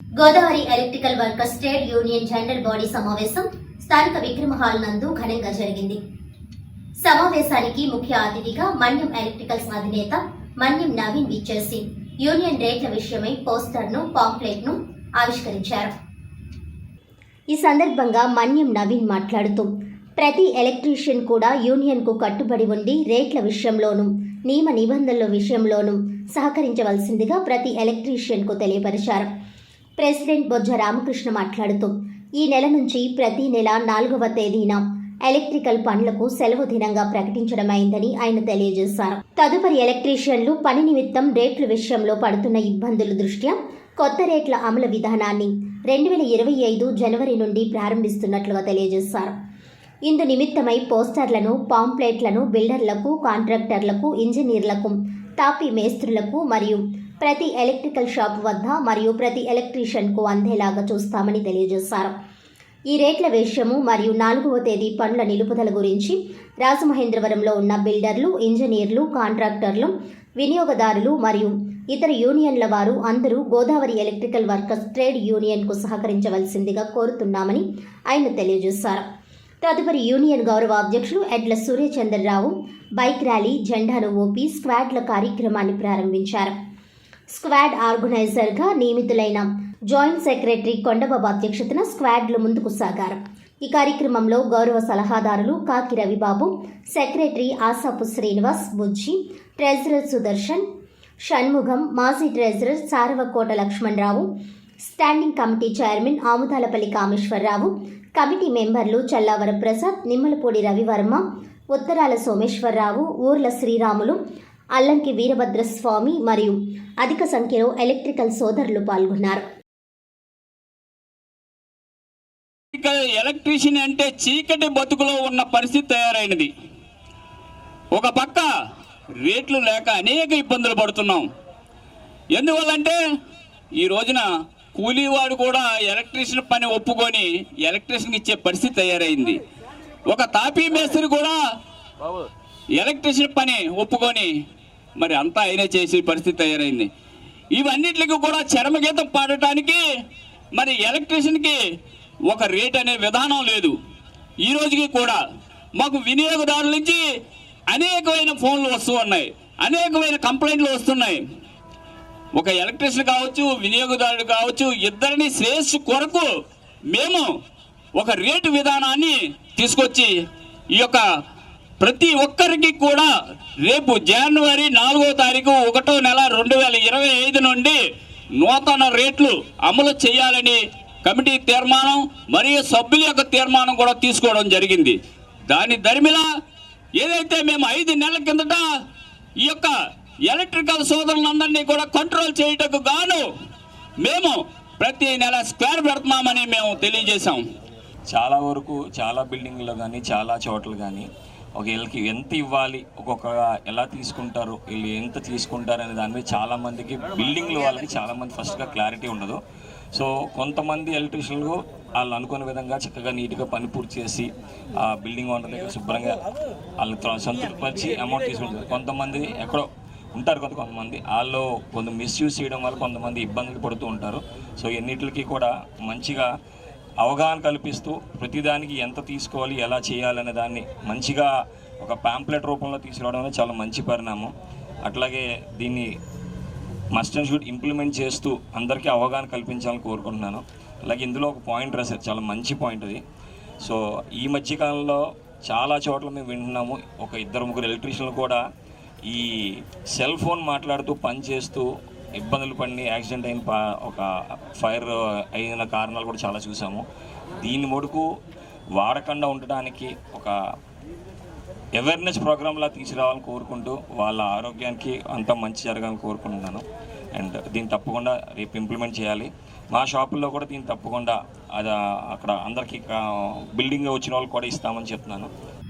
Godavari electrical workers trade union general body సమావేశం స్థానిక విక్రమ hall నందు ఘనంగా జరిగింది. సమావేశానికి ముఖ్య అతిథిగా మన్యం ఎలక్ట్రికల్స్ అధినేత మన్యం నవీన్ విచ్చేసి యూనియన్ రేట్ల విషయమై పోస్టర్ను పాంప్లెట్ను ఆవిష్కరించారు. ఈ సందర్భంగా మన్యం నవీన్ మాట్లాడుతూ ప్రతి ఎలక్ట్రీషియన్ కూడా యూనియన్కు కట్టుబడి ఉండి రేట్ల విషయంలోనూ నియమ నిబంధనల విషయంలోనూ సహకరించవలసిందిగా ప్రతి ఎలక్ట్రీషియన్కు తెలియపరిచారు. ప్రెసిడెంట్ బొజ్జ రామకృష్ణ మాట్లాడుతూ ఈ నెల నుంచి ప్రతి నెల నాలుగవ తేదీన ఎలక్ట్రికల్ పనులకు సెలవు దినంగా ప్రకటించడమైందని ఆయన తెలియజేశారు. తదుపరి ఎలక్ట్రీషియన్లు పని నిమిత్తం రేట్ల విషయంలో పడుతున్న ఇబ్బందుల దృష్ట్యా కొత్త రేట్ల అమలు విధానాన్ని రెండు వేల ఇరవై ఐదు జనవరి నుండి ప్రారంభిస్తున్నట్లుగా తెలియజేశారు. ఇందు నిమిత్తమై పోస్టర్లను పాంప్లెట్లను బిల్డర్లకు కాంట్రాక్టర్లకు ఇంజనీర్లకు తాపీ మేస్త్రులకు మరియు ప్రతి ఎలక్ట్రికల్ షాప్ వద్ద మరియు ప్రతి ఎలక్ట్రీషియన్కు అందేలాగా చూస్తామని తెలియజేశారు. ఈ రేట్ల విషయము మరియు నాలుగవ తేదీ పనుల నిలుపుదల గురించి రాజమహేంద్రవరంలో ఉన్న బిల్డర్లు ఇంజనీర్లు కాంట్రాక్టర్లు వినియోగదారులు మరియు ఇతర యూనియన్ల వారు అందరూ గోదావరి ఎలక్ట్రికల్ వర్కర్స్ ట్రేడ్ యూనియన్కు సహకరించవలసిందిగా కోరుతున్నామని ఆయన తెలియజేశారు. తదుపరి యూనియన్ గౌరవ అధ్యక్షుడు ఎడ్ల సూర్యచంద్రరావు బైక్ ర్యాలీ జెండాను ఓపి స్క్వాడ్ల కార్యక్రమాన్ని ప్రారంభించారు. స్క్వాడ్ ఆర్గనైజర్గా నియమితులైన జాయింట్ సెక్రటరీ కొండబాబు అధ్యక్షతన స్క్వాడ్లు ముందుకు సాగారు. ఈ కార్యక్రమంలో గౌరవ సలహాదారులు కాకి రవిబాబు సెక్రటరీ ఆసాపు శ్రీనివాస్ బుజ్జి ట్రెజరర్ సుదర్శన్ షణ్ముఖం మాజీ treasurer Saravakota Lakshmanarao standing committee chairman Amudalapalli Kameswararao committee మెంబర్లు చల్లావర ప్రసాద్ నిమ్మలపూడి రవివర్మ ఉత్తరాల సోమేశ్వరరావు ఊర్ల శ్రీరాములు అల్లంకి వీరభద్రస్వామి మరియు అధిక సంఖ్యలో ఎలక్ట్రికల్ సోదరులు పాల్గొన్నారు. ఇక ఎలక్ట్రీషియన్ అంటే చీకటి బతుకులో ఉన్న పరిస్థితి తయారైనది. ఒక పక్క రేట్లు లేక అనేక ఇబ్బందులు పడుతున్నాం. ఎందువల్లంటే ఈ రోజున కూలీవాడు కూడా ఎలక్ట్రీషియన్ పని ఒప్పుకొని ఎలక్ట్రీషియన్కి ఇచ్చే పరిస్థితి తయారైంది. ఒక తాపీ మేస్త్రి కూడా ఎలక్ట్రీషియన్ పని ఒప్పుకొని మరి అంతా ఆయనే చేసే పరిస్థితి తయారైంది. ఇవన్నిటికి కూడా చరమగీతం పాడటానికి మరి ఎలక్ట్రీషియన్కి ఒక రేట్ అనే విధానం లేదు. ఈ రోజుకి కూడా మాకు వినియోగదారుల నుంచి అనేకమైన ఫోన్లు వస్తూ ఉన్నాయి. అనేకమైన కంప్లైంట్లు వస్తున్నాయి. ఒక ఎలక్ట్రీషియన్ కావచ్చు వినియోగదారుడు కావచ్చు ఇద్దరిని శ్రేయస్సు కొరకు మేము ఒక రేటు విధానాన్ని తీసుకొచ్చి ఈ యొక్క ప్రతి ఒక్కరికి కూడా రేపు జనవరి నాలుగో తారీఖు ఒకటో నెల రెండు వేల ఇరవై ఐదు నుండి నూతన రేట్లు అమలు చేయాలని కమిటీ తీర్మానం మరియు సభ్యుల యొక్క తీర్మానం కూడా తీసుకోవడం జరిగింది. దాని దరిమిలా ఏదైతే మేము ఐదు నెలల కిందట ఈ యొక్క ఎలక్ట్రికల్ సోదరులందరినీ కూడా కంట్రోల్ చేయటకు గాను మేము ప్రతి నెల స్క్వేర్ పెడుతున్నామని మేము తెలియజేశాం. చాలా వరకు చాలా బిల్డింగ్లో కానీ చాలా చోట్ల కానీ ఒక వీళ్ళకి ఎంత ఇవ్వాలి ఒక్కొక్క ఎలా తీసుకుంటారు వీళ్ళు ఎంత తీసుకుంటారు అనే దాని మీద చాలామందికి బిల్డింగ్లు వాళ్ళకి చాలామంది ఫస్ట్గా క్లారిటీ ఉండదు. సో కొంతమంది ఎలక్ట్రీషియన్లు వాళ్ళు అనుకునే విధంగా చక్కగా నీట్గా పని పూర్తి చేసి ఆ బిల్డింగ్ ఓనర్ దగ్గర శుభ్రంగా వాళ్ళని సంతృప్తిపరిచి అమౌంట్ తీసుకుంటారు. కొంతమంది ఎక్కడో ఉంటారు కొంత కొంతమంది వాళ్ళు కొంత మిస్యూజ్ చేయడం వల్ల కొంతమంది ఇబ్బందులు పడుతూ ఉంటారు. సో ఎన్నిటికి కూడా మంచిగా అవగాహన కల్పిస్తూ ప్రతిదానికి ఎంత తీసుకోవాలి ఎలా చేయాలనే దాన్ని మంచిగా ఒక పాంప్లెట్ రూపంలో తీసుకురావడం అనేది చాలా మంచి పరిణామం. అట్లాగే దీన్ని మస్ట్ అండ్ షుడ్ ఇంప్లిమెంట్ చేస్తూ అందరికీ అవగాహన కల్పించాలని కోరుకుంటున్నాను. అలాగే ఇందులో ఒక పాయింట్ రాశారు చాలా మంచి పాయింట్ అది. సో ఈ మధ్యకాలంలో చాలా చోట్ల మేము వింటున్నాము ఒక ఇద్దరు ముగ్గురు ఎలక్ట్రీషియన్లు కూడా ఈ సెల్ ఫోన్ మాట్లాడుతూ పని చేస్తూ ఇబ్బందులు పడి యాక్సిడెంట్ అయిన ఒక ఫైర్ అయిన కారణాలు కూడా చాలా చూసాము. దీని ముడుకు వాడకుండా ఉండడానికి ఒక అవేర్నెస్ ప్రోగ్రాంలా తీసుకురావాలని కోరుకుంటూ వాళ్ళ ఆరోగ్యానికి అంత మంచి జరగాలని కోరుకుంటున్నాను. అండ్ దీన్ని తప్పకుండా రేపు ఇంప్లిమెంట్ చేయాలి. మా షాపుల్లో కూడా దీన్ని తప్పకుండా అది అక్కడ అందరికీ బిల్డింగ్ వచ్చిన వాళ్ళు కూడా ఇస్తామని చెప్తున్నాను.